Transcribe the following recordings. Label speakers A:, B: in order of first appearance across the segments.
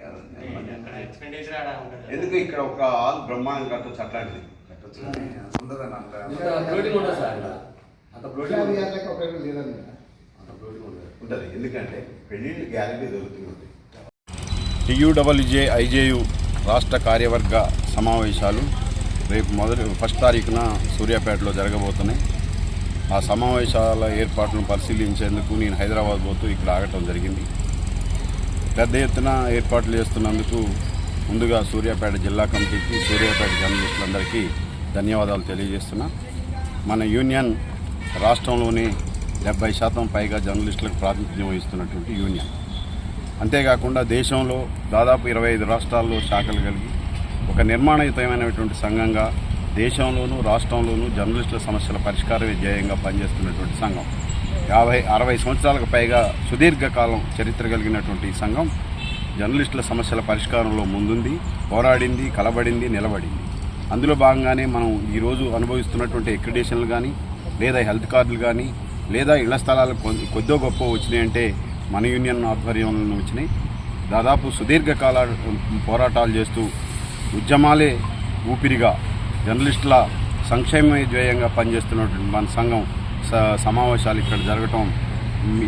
A: కాదు.
B: అక్కడ ఎక్స్పెండిచర్ ఆడ ఉంటుంది
C: ఎందుకు ఇక్కడ ఒక ఆల్ బ్రహ్మాండం కట్టొచ్చు అట్లాంటిది. ఉంటుంది. ఎందుకంటే పెళ్ళిళ్ళు గ్యారంటీ దొరుకుతుంది
D: టియూడబ్ల్యూజే ఐజేయు రాష్ట్ర కార్యవర్గ సమావేశాలు రేపు మొదటి ఫస్ట్ తారీఖున సూర్యాపేటలో జరగబోతున్నాయి. ఆ సమావేశాల ఏర్పాట్లను పరిశీలించేందుకు నేను హైదరాబాద్ పోతూ ఇక్కడ ఆగటం జరిగింది. పెద్ద ఎత్తున ఏర్పాట్లు చేస్తున్నందుకు ముందుగా సూర్యాపేట జిల్లా కమిటీకి సూర్యాపేట జర్నలిస్టులందరికీ ధన్యవాదాలు తెలియజేస్తున్నా. మన యూనియన్ రాష్ట్రంలోని డెబ్బై శాతం పైగా జర్నలిస్టులకు ప్రాతినిధ్యం వహిస్తున్నటువంటి యూనియన్. అంతేకాకుండా దేశంలో దాదాపు ఇరవై ఐదు రాష్ట్రాల్లో శాఖలు కలిగి ఒక నిర్మాణయుతమైనటువంటి సంఘంగా దేశంలోనూ రాష్ట్రంలోనూ జర్నలిస్టుల సమస్యల పరిష్కారమే ధ్యేయంగా పనిచేస్తున్నటువంటి సంఘం. యాభై అరవై సంవత్సరాలకు పైగా సుదీర్ఘకాలం చరిత్ర కలిగినటువంటి ఈ సంఘం జర్నలిస్టుల సమస్యల పరిష్కారంలో ముందుంది పోరాడింది కలబడింది నిలబడింది. అందులో భాగంగానే మనం ఈరోజు అనుభవిస్తున్నటువంటి ఎక్రిడేషన్లు కానీ లేదా హెల్త్ కార్డులు కానీ లేదా ఇళ్ళ స్థలాలు కొద్ది- కొద్దో గొప్ప వచ్చినాయంటే మన యూనియన్ ఆధ్వర్యంలో వచ్చినాయి. దాదాపు సుదీర్ఘకాల పోరాటాలు చేస్తూ ఉద్యమాలే ఊపిరిగా జర్నలిస్టుల సంక్షేమ ధ్యేయంగా పనిచేస్తున్నటువంటి మన సంఘం స- సమావేశాలు ఇక్కడ జరగటం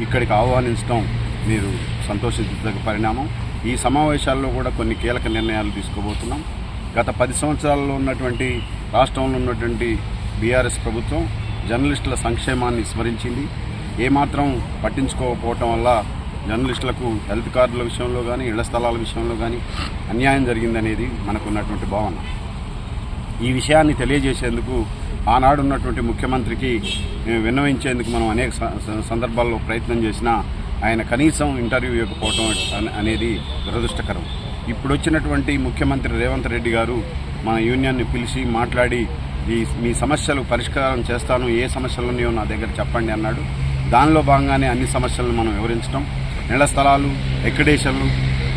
D: ఇక్కడికి ఆహ్వానించడం మీరు సంతోషించదగ్గ పరిణామం. ఈ సమావేశాల్లో కూడా కొన్ని కీలక నిర్ణయాలు తీసుకోబోతున్నాం. గత పది సంవత్సరాల్లో ఉన్నటువంటి రాష్ట్రంలో ఉన్నటువంటి బీఆర్ఎస్ ప్రభుత్వం జర్నలిస్టుల సంక్షేమాన్ని స్మరించింది. ఏమాత్రం పట్టించుకోకపోవటం వల్ల జర్నలిస్టులకు హెల్త్ కార్డుల విషయంలో కానీ ఇళ్ళ స్థలాల విషయంలో కానీ అన్యాయం జరిగిందనేది మనకున్నటువంటి భావన. ఈ విషయాన్ని తెలియజేసేందుకు ఆనాడు ఉన్నటువంటి ముఖ్యమంత్రికి విన్నవించేందుకు మనం అనేక స- సందర్భాల్లో ప్రయత్నం చేసినా ఆయన కనీసం ఇంటర్వ్యూ ఇవ్వకపోవటం అనేది దురదృష్టకరం. ఇప్పుడు వచ్చినటువంటి ముఖ్యమంత్రి రేవంత్ రెడ్డి గారు మన యూనియన్ని పిలిచి మాట్లాడి ఈ మీ సమస్యలు పరిష్కారం చేస్తాను ఏ సమస్యలు ఉన్నాయో నా దగ్గర చెప్పండి అన్నాడు. దానిలో భాగంగానే అన్ని సమస్యలను మనం వివరించడం నెల స్థలాలు ఎక్కడేషన్లు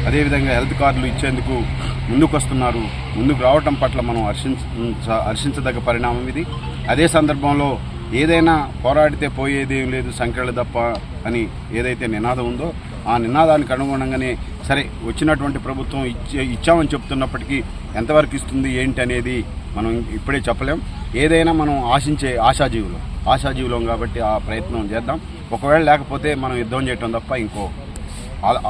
D: అదేవిధంగా హెల్త్ కార్డులు ఇచ్చేందుకు ముందుకొస్తున్నారు. ముందుకు రావటం పట్ల మనం హర్షించ హర్షించదగ్గ పరిణామం ఇది. అదే సందర్భంలో ఏదైనా పోరాడితే పోయేదేం లేదు సంఖ్యలు తప్ప అని ఏదైతే నినాదం ఉందో ఆ నినాదానికి అనుగుణంగానే సరే వచ్చినటువంటి ప్రభుత్వం ఇచ్చే ఇచ్చామని చెప్తున్నప్పటికీ ఎంతవరకు ఇస్తుంది ఏంటి అనేది మనం ఇప్పుడే చెప్పలేం. ఏదైనా మనం ఆశించే ఆశాజీవులు ఆశాజీవులం కాబట్టి ఆ ప్రయత్నం చేద్దాం. ఒకవేళ లేకపోతే మనం యుద్ధం చేయటం తప్ప ఇంకో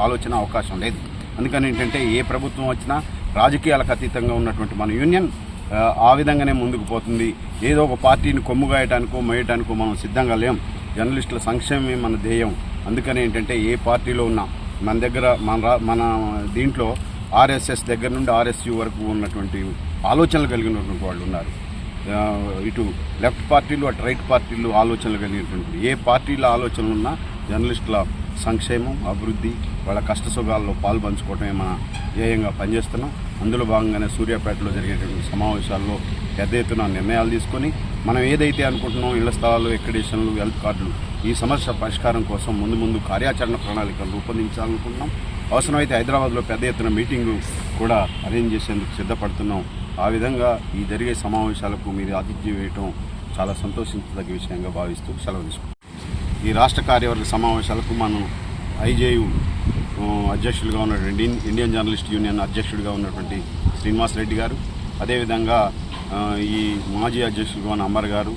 D: ఆలోచన అవకాశం లేదు. అందుకని ఏంటంటే ఏ ప్రభుత్వం వచ్చినా రాజకీయాలకు అతీతంగా ఉన్నటువంటి మన యూనియన్ ఆ, విధంగానే ముందుకు పోతుంది. ఏదో ఒక పార్టీని కొమ్ముగాయటానికో మోయటానికో మనం సిద్ధంగా లేం. జర్నలిస్టుల సంక్షేమమే మన ధ్యేయం. అందుకని ఏంటంటే ఏ పార్టీలో ఉన్నా మన దగ్గర మన రా- మన దీంట్లో ఆర్ఎస్ఎస్ దగ్గర నుండి ఆర్ఎస్యు వరకు ఉన్నటువంటి ఆలోచనలు కలిగినటువంటి వాళ్ళు ఉన్నారు. ఇటు లెఫ్ట్ పార్టీలు అటు రైట్ పార్టీలు ఆలోచనలు కలిగినటువంటి ఏ పార్టీల ఆలోచనలు ఉన్నా జర్నలిస్టుల సంక్షేమం అభివృద్ధి వాళ్ళ కష్ట సుఖాల్లో పాలు పంచుకోవటమే మన ధ్యేయంగా పనిచేస్తున్నాం. అందులో భాగంగానే సూర్యాపేటలో జరిగేటువంటి సమావేశాల్లో పెద్ద ఎత్తున నిర్ణయాలు తీసుకొని మనం ఏదైతే అనుకుంటున్నాం ఇళ్ళ స్థలాలు ఎక్కడేషన్లు హెల్త్ కార్డులు ఈ సమస్య పరిష్కారం కోసం ముందు ముందు కార్యాచరణ ప్రణాళికలు రూపొందించాలనుకుంటున్నాం. అవసరమైతే హైదరాబాద్లో పెద్ద ఎత్తున మీటింగు కూడా అరేంజ్ చేసేందుకు సిద్ధపడుతున్నాం. ఆ విధంగా ఈ జరిగే సమావేశాలకు మీరు ఆతిథ్యం వేయటం చాలా సంతోషించదగ్గ విషయంగా భావిస్తూ సెలవు తీసుకుంటాం ఈ రాష్ట్ర కార్యవర్గ సమావేశాలకు మనం ఐజేయు అధ్యక్షులుగా ఉన్నటువంటి ఇండియన్ జర్నలిస్ట్ యూనియన్ అధ్యక్షుడిగా ఉన్నటువంటి శ్రీనివాస్ రెడ్డి గారు. అదేవిధంగా ఈ మాజీ అధ్యక్షులుగా ఉన్న అంబర్ గారు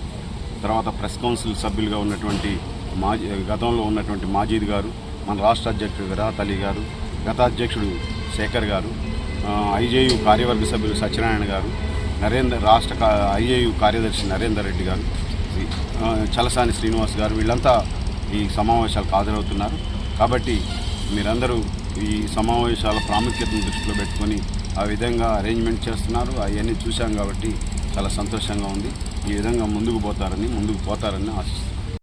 D: తర్వాత ప్రెస్ కౌన్సిల్ సభ్యులుగా ఉన్నటువంటి మాజీ గతంలో ఉన్నటువంటి మాజీద్ గారు మన రాష్ట్ర అధ్యక్షుడు విరాట్ అలీ గారు గత అధ్యక్షుడు శేఖర్ గారు ఐజేయు కార్యవర్గ సభ్యులు సత్యనారాయణ గారు నరేంద్ర రాష్ట్ర కా- ఐజేయు కార్యదర్శి నరేందర్ రెడ్డి గారు చలసాని శ్రీనివాస్ గారు వీళ్ళంతా ఈ సమావేశాలకు హాజరవుతున్నారు. కాబట్టి మీరందరూ ఈ సమావేశాల ప్రాముఖ్యతను దృష్టిలో పెట్టుకొని ఆ విధంగా అరేంజ్మెంట్ చేస్తున్నారు. అవన్నీ చూశాం కాబట్టి చాలా సంతోషంగా ఉంది. ఈ విధంగా ముందుకు పోతారని ముందుకు పోతారని ఆశిస్తున్నాను